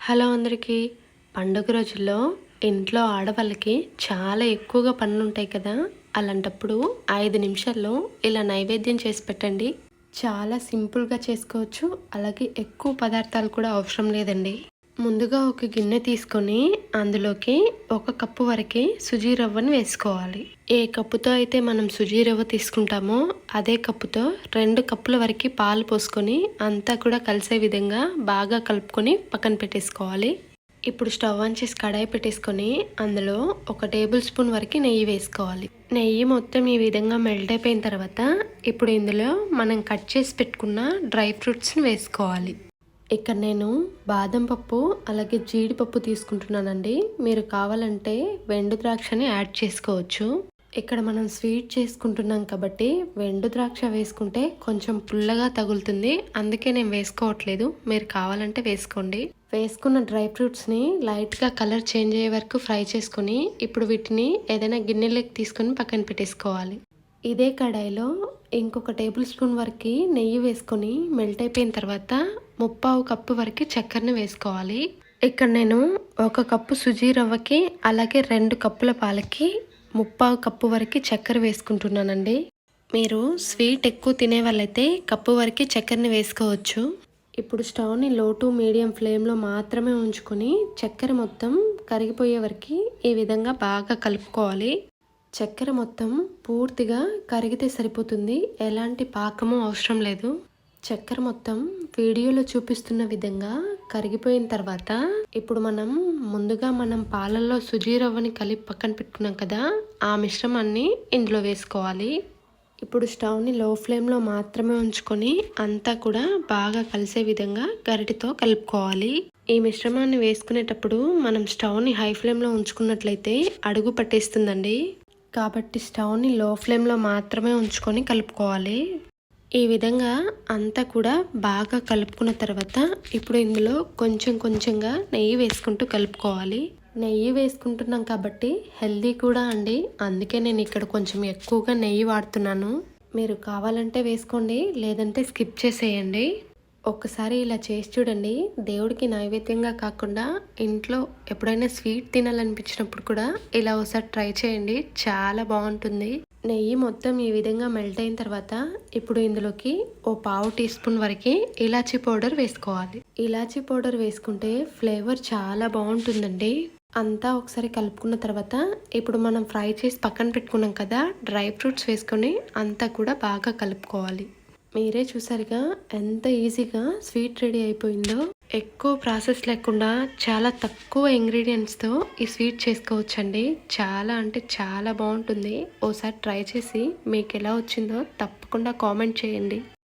Hello అందరికీ. పండుగ రోజుల్లో ఇంట్లో ఆడవాళ్ళకి చాలా ఎక్కువగా పనులు ఉంటాయి కదా. అలాంటప్పుడు ఐదు నిమిషాల్లో ఇలా నైవేద్యం చేసి పెట్టండి. చాలా సింపుల్గా చేసుకోవచ్చు. అలాగే ఎక్కువ పదార్థాలు కూడా అవసరం లేదండి. ముందుగా ఒక గిన్నె తీసుకొని అందులోకి ఒక కప్పు వరకు సుజీ రవ్వని వేసుకోవాలి. ఏ కప్పుతో అయితే మనం సుజీ రవ్వ తీసుకుంటామో అదే కప్పుతో రెండు కప్పుల వరకు పాలు పోసుకొని అంతా కూడా కలిసే విధంగా బాగా కలుపుకొని పక్కన పెట్టేసుకోవాలి. ఇప్పుడు స్టవ్ ఆన్ చేసి కడాయి పెట్టేసుకొని అందులో ఒక టేబుల్ స్పూన్ వరకు నెయ్యి వేసుకోవాలి. నెయ్యి మొత్తం ఈ విధంగా మెల్ట్ అయిపోయిన తర్వాత ఇప్పుడు ఇందులో మనం కట్ చేసి పెట్టుకున్న డ్రై ఫ్రూట్స్ని వేసుకోవాలి. ఇక్కడ నేను బాదం పప్పు అలాగే జీడిపప్పు తీసుకుంటున్నానండి. మీరు కావాలంటే వెండు ద్రాక్షని యాడ్ చేసుకోవచ్చు. ఇక్కడ మనం స్వీట్ చేసుకుంటున్నాం కాబట్టి వెండు ద్రాక్ష వేసుకుంటే కొంచెం పుల్లగా తగులుతుంది. అందుకే నేను వేసుకోవట్లేదు. మీరు కావాలంటే వేసుకోండి. వేసుకున్న డ్రై ఫ్రూట్స్ని లైట్గా కలర్ చేంజ్ అయ్యే వరకు ఫ్రై చేసుకుని ఇప్పుడు వీటిని ఏదైనా గిన్నెలోకి తీసుకొని పక్కన పెట్టేసుకోవాలి. ఇదే కడాయిలో ఇంకొక టేబుల్ స్పూన్ వరకు నెయ్యి వేసుకొని మెల్ట్ అయిపోయిన తర్వాత ముప్పావు కప్పు వరకు చక్కెరని వేసుకోవాలి. ఇక్కడ నేను ఒక కప్పు సుజీ రవ్వకి అలాగే రెండు కప్పుల పాలకి ముప్పావు కప్పు వరకు చక్కెర వేసుకుంటున్నానండి. మీరు స్వీట్ ఎక్కువ తినే వాళ్ళైతే కప్పు వరకు చక్కెరని వేసుకోవచ్చు. ఇప్పుడు స్టవ్ని లో టు మీడియం ఫ్లేమ్లో మాత్రమే ఉంచుకొని చక్కెర మొత్తం కరిగిపోయే వరకు ఈ విధంగా బాగా కలుపుకోవాలి. చక్కెర మొత్తం పూర్తిగా కరిగితే సరిపోతుంది. ఎలాంటి పాకము అవసరం లేదు. చక్కెర మొత్తం వీడియోలో చూపిస్తున్న విధంగా కరిగిపోయిన తర్వాత ఇప్పుడు మనం ముందుగా మనం పాలల్లో సుజీ రవ్వని కలిపి పక్కన పెట్టుకున్నాం కదా ఆ మిశ్రమాన్ని ఇందులో వేసుకోవాలి. ఇప్పుడు స్టవ్ని లో ఫ్లేమ్లో మాత్రమే ఉంచుకొని అంతా కూడా బాగా కలిసే విధంగా గరిటితో కలుపుకోవాలి. ఈ మిశ్రమాన్ని వేసుకునేటప్పుడు మనం స్టవ్ని హై ఫ్లేమ్లో ఉంచుకున్నట్లయితే అడుగు పట్టేస్తుందండి. కాబట్టి స్టవ్ని లో ఫ్లేమ్లో మాత్రమే ఉంచుకొని కలుపుకోవాలి. ఈ విధంగా అంతా కూడా బాగా కలుపుకున్న తర్వాత ఇప్పుడు ఇందులో కొంచెం కొంచెంగా నెయ్యి వేసుకుంటూ కలుపుకోవాలి. నెయ్యి వేసుకుంటున్నాం కాబట్టి హెల్దీ కూడా అండి. అందుకే నేను ఇక్కడ కొంచెం ఎక్కువగా నెయ్యి వాడుతున్నాను. మీరు కావాలంటే వేసుకోండి లేదంటే స్కిప్ చేసేయండి. ఒక్కసారి ఇలా చేసి చూడండి. దేవుడికి నైవేద్యంగా కాకుండా ఇంట్లో ఎప్పుడైనా స్వీట్ తినాలనిపించినప్పుడు కూడా ఇలా ఒకసారి ట్రై చేయండి. చాలా బాగుంటుంది. నెయ్యి మొత్తం ఈ విధంగా మెల్ట్ అయిన తర్వాత ఇప్పుడు ఇందులోకి ఓ పావు టీ స్పూన్ వరకు ఇలాచీ పౌడర్ వేసుకోవాలి. ఇలాచీ పౌడర్ వేసుకుంటే ఫ్లేవర్ చాలా బాగుంటుందండి. అంతా ఒకసారి కలుపుకున్న తర్వాత ఇప్పుడు మనం ఫ్రై చేసి పక్కన పెట్టుకున్నాం కదా డ్రై ఫ్రూట్స్ వేసుకొని అంతా కూడా బాగా కలుపుకోవాలి. మీరే చూసారుగా ఎంత ఈజీగా స్వీట్ రెడీ అయిపోయిందో. ఎక్కువ ప్రాసెస్ లేకుండా చాలా తక్కువ ఇంగ్రీడియంట్స్తో ఈ స్వీట్ చేసుకోవచ్చండి. చాలా అంటే చాలా బాగుంటుంది. ఓసారి ట్రై చేసి మీకు ఎలా వచ్చిందో తప్పకుండా కామెంట్ చేయండి.